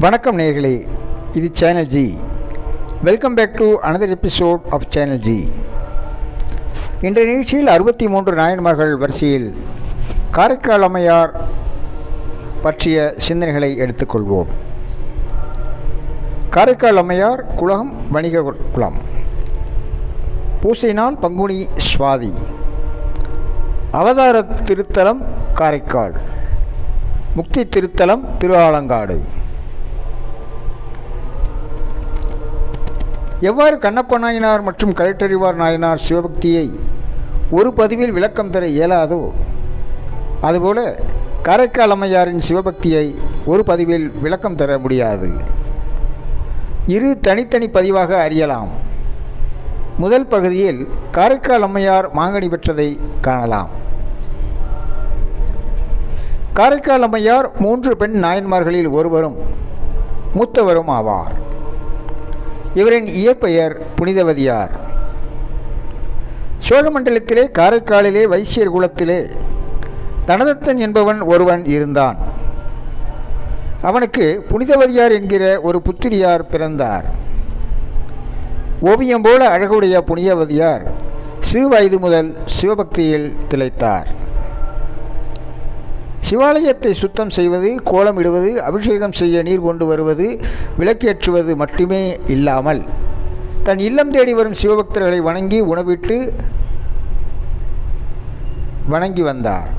வணக்கம் நேர்களே இது channel G welcome back to another episode of channel G இன்றைய நிகழ்ச்சியில் அறுபத்தி மூன்று நாயன்மார்கள் வரிசையில் காரைக்கால் அம்மையார் பற்றிய சிந்தனைகளை எடுத்துக்கொள்வோம். காரைக்கால் அம்மையார் குலகம் வணிக குலம் பூசை நாள் பங்குனி சுவாதி. அவதார திருத்தலம் காரைக்கால். முக்தி திருத்தலம் திருஆலங்காடு எவ்வாறு கண்ணப்ப நாயனார் மற்றும் கலெக்டரிவார் நாயனார் சிவபக்தியை ஒரு பதிவில் விளக்கம் தர இயலாதோ அதுபோல காரைக்கால் அம்மையாரின் சிவபக்தியை ஒரு பதிவில் விளக்கம் தர முடியாது. இரு தனித்தனி பதிவாக அறியலாம். முதல் பகுதியில் காரைக்கால் அம்மையார் மாங்கனி பெற்றதை காணலாம். காரைக்கால் அம்மையார் மூன்று பெண் நாயன்மார்களில் ஒருவரும் மூத்தவரும் ஆவார். இவரின் இயற்பெயர் புனிதவதியார். சோழமண்டலத்திலே காரைக்காலிலே வைசியர் குலத்திலே தனதத்தன் என்பவன் ஒருவன் இருந்தான். அவனுக்கு புனிதவதியார் என்கிற ஒரு புத்திரியார் பிறந்தார். ஓவியம் போல அழகுடைய புனிதவதியார் சிறு வயது முதல் சிவபக்தியில் திளைத்தார். சிவாலயத்தை சுத்தம் செய்வது கோலமிடுவது அபிஷேகம் செய்ய நீர் கொண்டு வருவது விளக்கேற்றுவது மட்டுமே இல்லாமல் தன் இல்லம் தேடி வரும் சிவபக்தர்களை வணங்கி உணவிட்டு வணங்கி வந்தார்.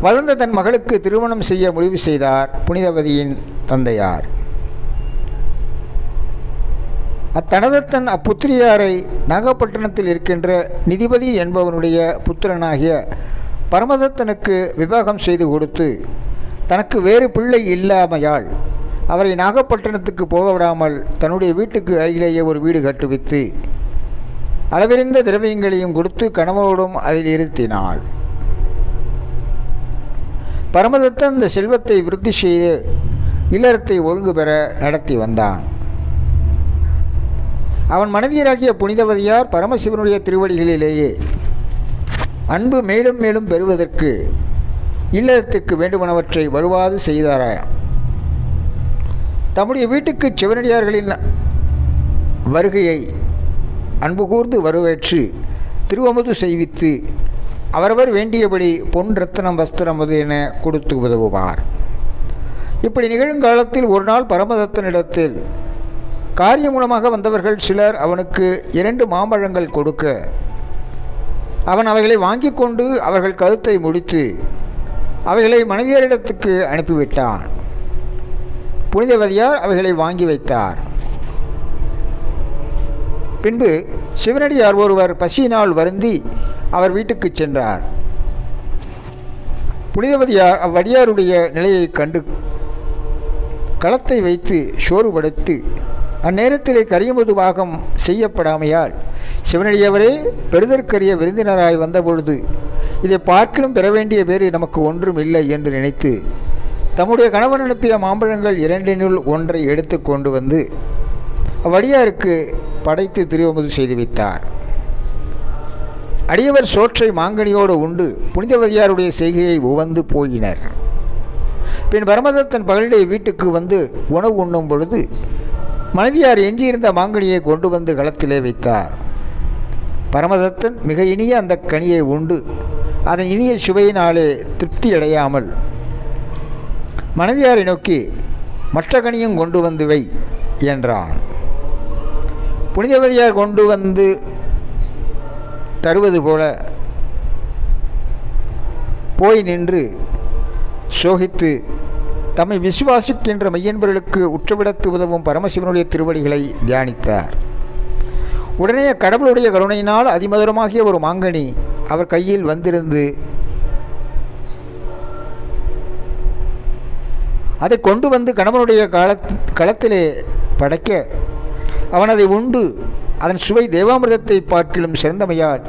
வளர்ந்த தன் மகளுக்கு திருமணம் செய்ய முடிவு செய்தார் புனிதவதியின் தந்தையார். அத்தனதத்தன் அப்புத்திரியாரை நாகப்பட்டினத்தில் இருக்கின்ற நிதிபதி என்பவனுடைய புத்திரனாகிய பரமதத்தனுக்கு விவாகம் செய்து கொடுத்து தனக்கு வேறு பிள்ளை இல்லாமையால் அவரை நாகப்பட்டினத்துக்கு போக விடாமல் தன்னுடைய வீட்டுக்கு அருகிலேயே ஒரு வீடு கட்டுவித்து அளவிருந்த திரவியங்களையும் கொடுத்து கணவனோடும் அதில் இருத்தினாள். பரமதத்தன் இந்த செல்வத்தை விருத்தி செய்து இல்லறத்தை ஒழுங்கு பெற நடத்தி வந்தான். அவன் மனைவியராகிய புனிதவதியார் பரமசிவனுடைய திருவடிகளிலேயே அன்பு மேலும் மேலும் பெறுவதற்கு இல்லறத்திற்கு வேண்டுமனவற்றை வலுவாது செய்தாராயாம் தம்முடைய வீட்டுக்கு சிவனடியார்களின் வருகையை அன்பு கூர்ந்து வரவேற்று திருவமுது செய்வித்து அவரவர் வேண்டியபடி பொன் ரத்தனம் வஸ்திரமது என கொடுத்து உதவுவார். இப்படி நிகழுங்காலத்தில் ஒரு நாள் பரமதத்தனிடத்தில் காரியம் மூலமாக வந்தவர்கள் சிலர் அவனுக்கு இரண்டு மாம்பழங்கள் கொடுக்க அவன் அவைகளை வாங்கி கொண்டு அவர்கள் கருத்தை முடித்து அவைகளை மனைவியரிடத்துக்கு அனுப்பிவிட்டான். புனிதவதியார் அவைகளை வாங்கி வைத்தார். பின்பு சிவனடியார் ஒருவர் பசியினால் வருந்தி அவர் வீட்டுக்கு சென்றார். புனிதவதியார் அவ்வடியாருடைய நிலையை கண்டு களத்தை வைத்து சோறு படுத்து அந்நேரத்திலே கரியமுது பாகம் செய்யப்படாமையால் சிவனடியவரே பெறுதற்கரிய விருந்தினராய் வந்தபொழுது இதை பார்க்கிலும் பெற வேண்டிய வேறு நமக்கு ஒன்றும் இல்லை என்று நினைத்து தம்முடைய கணவன் அனுப்பிய மாம்பழங்கள் இரண்டினுள் ஒன்றை எடுத்து கொண்டு வந்து அவ்வடியாருக்கு படைத்து திருவமுது செய்து வைத்தார். அடியவர் சோற்றை மாங்கனியோடு உண்டு புனிதவதியாருடைய செய்கையை உவந்து போயினர். பின் பரமதத்தன் பகலிலே வீட்டுக்கு வந்து உணவு உண்ணும் பொழுது மனைவியார் எஞ்சியிருந்த மாங்கனியை கொண்டு வந்து களத்திலே வைத்தார். பரமதத்தன் மிக இனிய அந்த கனியை உண்டு. அதன் இனிய சுவையினாலே திருப்தி அடையாமல். மனைவியாரை நோக்கி மற்ற கனியும் கொண்டு வந்து வை என்றான். புனிதவதியார் கொண்டு வந்து தருவது போல போய் நின்று சோகித்து தம்மை விசுவாசிக்கின்ற மையன்பர்களுக்கு உற்றவிடத்து உதவும் பரமசிவனுடைய திருவடிகளை தியானித்தார். உடனே கடவுளுடைய கருணையினால் அதிமதுரமாகிய ஒரு மாங்கனி அவர் கையில் வந்திருந்து அதை கொண்டு வந்து கணவனுடைய கால களத்திலே படைக்க அவன் அதை உண்டு. அதன் சுவை தேவாமிர்தத்தை பார்க்கிலும் சிறந்தமையால்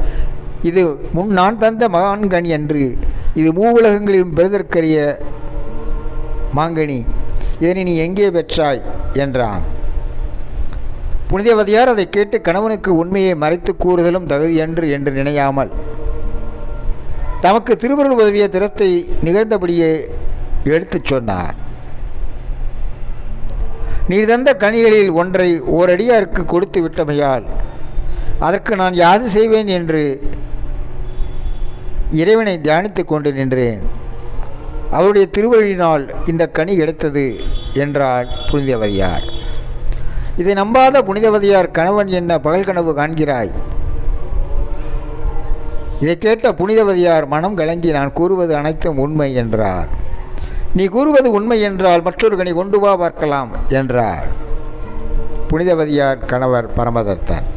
இது முன் நான் தந்த மகான்கனி என்று இது மூவுலகங்களிலும் பெறுதற்கரிய மாங்கனி. இதனை நீ எங்கே பெற்றாய்? என்றான். புனிதவதியார் அதை கேட்டு கணவனுக்கு உண்மையை மறைத்து கூறுதலும் தகுதியன்று என்று நினையாமல் தமக்கு திருவருள் உதவிய திறத்தை நிகழ்ந்தபடியே எடுத்துச் சொன்னார். நீர் தந்த கனிகளில் ஒன்றை ஓரடியாருக்கு கொடுத்து விட்டமையால் அதற்கு நான் யாது செய்வேன் என்று இறைவனை தியானித்து கொண்டு நின்றேன். அவருடைய திருவழியினால் இந்த கனி கிடைத்தது என்றார் புனிதவதியார். இதை நம்பாத புனிதவதியார் கணவன் என்ன பகல் கனவு காண்கிறாய்? இதை கேட்ட புனிதவதியார் மனம் கலங்கி நான் கூறுவது அனைத்தும் உண்மை என்றார். நீ கூறுவது உண்மை என்றால் மற்றொரு கனி கொண்டு வா பார்க்கலாம் என்றார். புனிதவதியார் கணவர் பரமதத்தன்.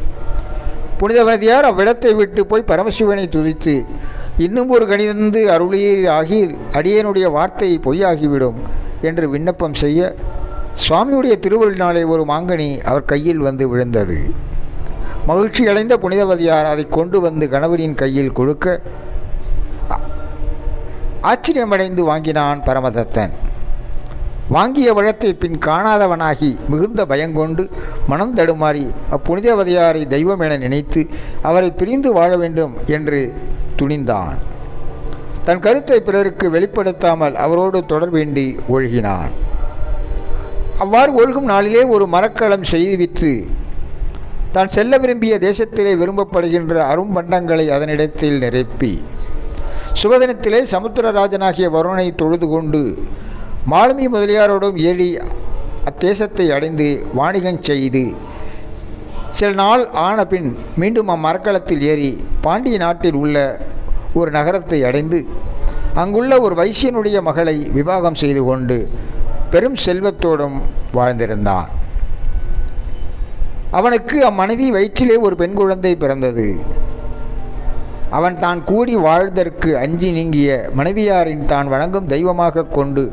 புனிதவதியார் அவ்விடத்தை விட்டு போய் பரமசிவனை துதித்து இன்னும் ஒரு கணிதந்து அருளீர் ஆகி அடியனுடைய வார்த்தை பொய்யாகிவிடும் என்று விண்ணப்பம் செய்ய சுவாமியுடைய திருவள்ளினாலே ஒரு மாங்கனி அவர் கையில் வந்து விழுந்தது. மகிழ்ச்சி அடைந்த புனிதவதியார் அதை கொண்டு வந்து கணவனின் கையில் கொடுக்க ஆச்சரியமடைந்து வாங்கினான் பரமதத்தன். வாங்கிய வழத்தை பின் காணாதவனாகி மிகுந்த பயங்கொண்டு மனம் தடுமாறி அப்புனிதவதியாரை தெய்வம் என நினைத்து அவரை பிரிந்து வாழ வேண்டும் என்று துணிந்தான். தன் கருத்தை பிறருக்கு வெளிப்படுத்தாமல் அவரோடு தொடர்வேண்டி ஒழுகினான். அவ்வாறு ஒழுகும் நாளிலே ஒரு மரக்கலம் செய்துவித்து தான் செல்ல விரும்பிய தேசத்திலே விரும்பப்படுகின்ற அரும்பண்டங்களை அதனிடத்தில் நிரப்பி. சுபதினத்திலே சமுத்திரராஜனாகிய வருணனை தொழுது கொண்டு மாலுமி முதலியாரோடும் ஏறி அத்தேசத்தை அடைந்து வாணிகம் செய்து சில நாள் ஆன பின் மீண்டும் அம்மரக்களத்தில் ஏறி பாண்டிய நாட்டில் உள்ள ஒரு நகரத்தை அடைந்து அங்குள்ள ஒரு வைசியனுடைய மகளை விவாகம் செய்து கொண்டு பெரும் செல்வத்தோடும் வாழ்ந்திருந்தான். அவனுக்கு அம்மனைவி வயிற்றிலே ஒரு பெண் குழந்தை பிறந்தது. அவன் தான் கூடி வாழ்தற்கு அஞ்சி நீங்கிய மனைவியாரின் தான் வணங்கும் தெய்வமாக கொண்டு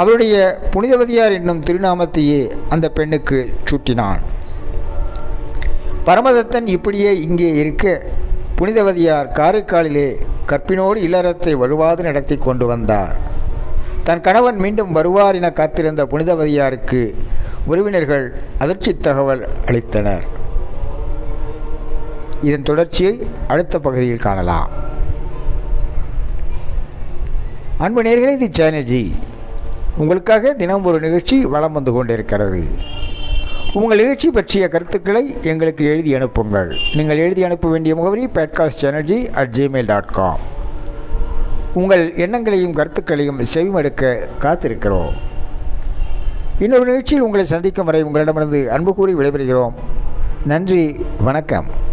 அவருடைய புனிதவதியார் என்னும் திருநாமத்தையே அந்த பெண்ணுக்கு சூட்டினான். பரமதத்தன் இப்படியே இங்கே இருக்க புனிதவதியார் காரைக்காலிலே கற்பினோடு இல்லறத்தை வலுவாது நடத்தி கொண்டு வந்தார். தன் கணவன் மீண்டும் வருவார் என காத்திருந்த புனிதவதியாருக்கு உறவினர்கள் அதிர்ச்சி தகவல் அளித்தனர். இதன் தொடர்ச்சியை அடுத்த பகுதியில் காணலாம். அன்பு நேர்களே இது சேனல்ஜி. உங்களுக்காக தினம் ஒரு நிகழ்ச்சி வலம் வந்து கொண்டிருக்கிறது. உங்கள் நிகழ்ச்சி பற்றிய கருத்துக்களை எங்களுக்கு எழுதி அனுப்புங்கள். நீங்கள் எழுதி அனுப்ப வேண்டிய முகவரி podcast channel G at Gmail dot com உங்கள் எண்ணங்களையும் கருத்துக்களையும் செவிமடுக்க காத்திருக்கிறோம். இன்னொரு நிகழ்ச்சியில் உங்களை சந்திக்கும் வரை உங்களிடமிருந்து அன்பு கூறி விடைபெறுகிறோம். நன்றி வணக்கம்.